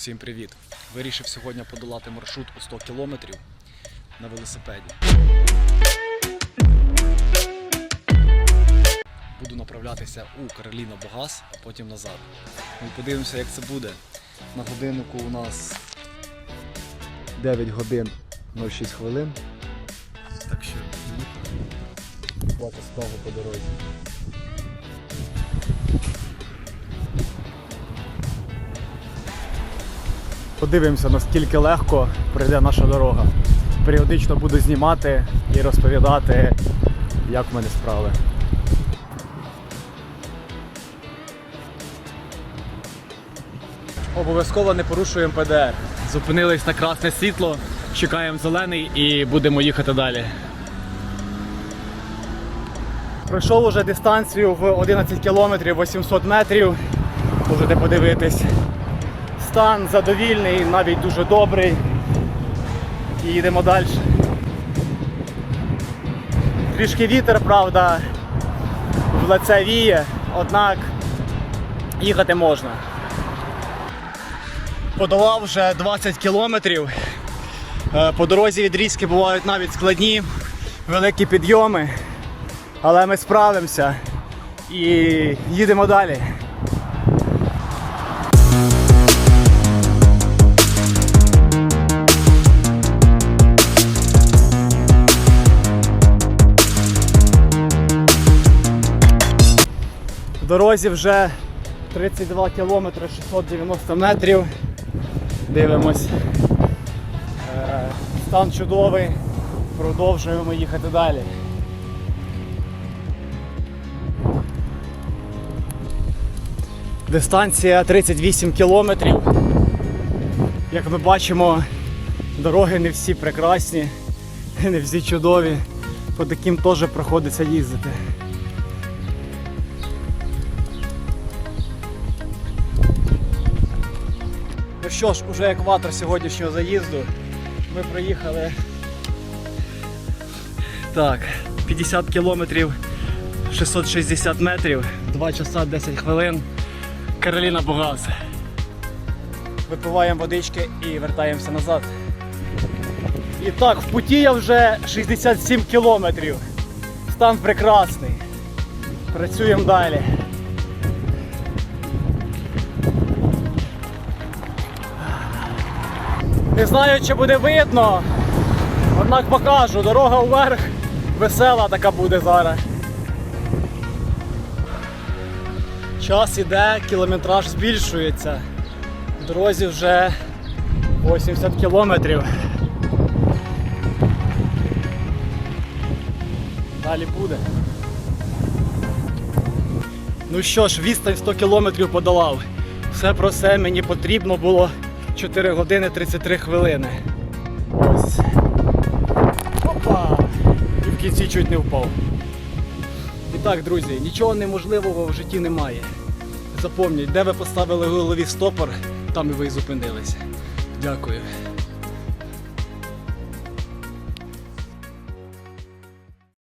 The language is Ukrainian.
Всім привіт! Вирішив сьогодні подолати маршрут у 100 кілометрів на велосипеді. Буду направлятися у Кароліна Богас, а потім назад. Ми подивимося, як це буде. На годиннику у нас 9 годин 06 хвилин. Так що хватить справу по дорозі. Подивимося, наскільки легко пройде наша дорога. Періодично буду знімати і розповідати, як в мене справи. Обов'язково не порушуємо ПДР. Зупинились на красне світло, чекаємо зелений і будемо їхати далі. Пройшов уже дистанцію в 11 кілометрів 800 метрів. Можете подивитись. Стан задовільний, навіть дуже добрий. І їдемо далі. Трішки вітер, правда, в лице віє, однак їхати можна. Подолав вже 20 кілометрів. Е, По дорозі відрізки бувають навіть складні, великі підйоми, але ми справимося і їдемо далі. Дорозі вже 32 кілометри 690 метрів. Дивимось. Е, Стан чудовий. Продовжуємо їхати далі. Дистанція 38 кілометрів. Як ми бачимо, дороги не всі прекрасні, не всі чудові. По таким теж приходиться їздити. Що ж, уже екватор сьогоднішнього заїзду. Ми проїхали так, 50 кілометрів 660 метрів, 2 часа 10 хвилин. Кароліна Богас. Випиваємо водички і вертаємося назад. І так, в путі я вже 67 кілометрів. Стан прекрасний. Працюємо далі. Не знаю, чи буде видно, однак покажу, дорога вверх весела така буде зараз. Час іде, кілометраж збільшується. В дорозі вже 80 кілометрів. Далі буде. Ну що ж, відстань 100 кілометрів подолав. Все про все мені потрібно було 4 години 33 хвилини. Ось. Опа! І в кінці чуть не впав. І так, друзі, нічого неможливого в житті немає. Запомніть, де ви поставили голові стопор, там і ви і зупинилися. Дякую.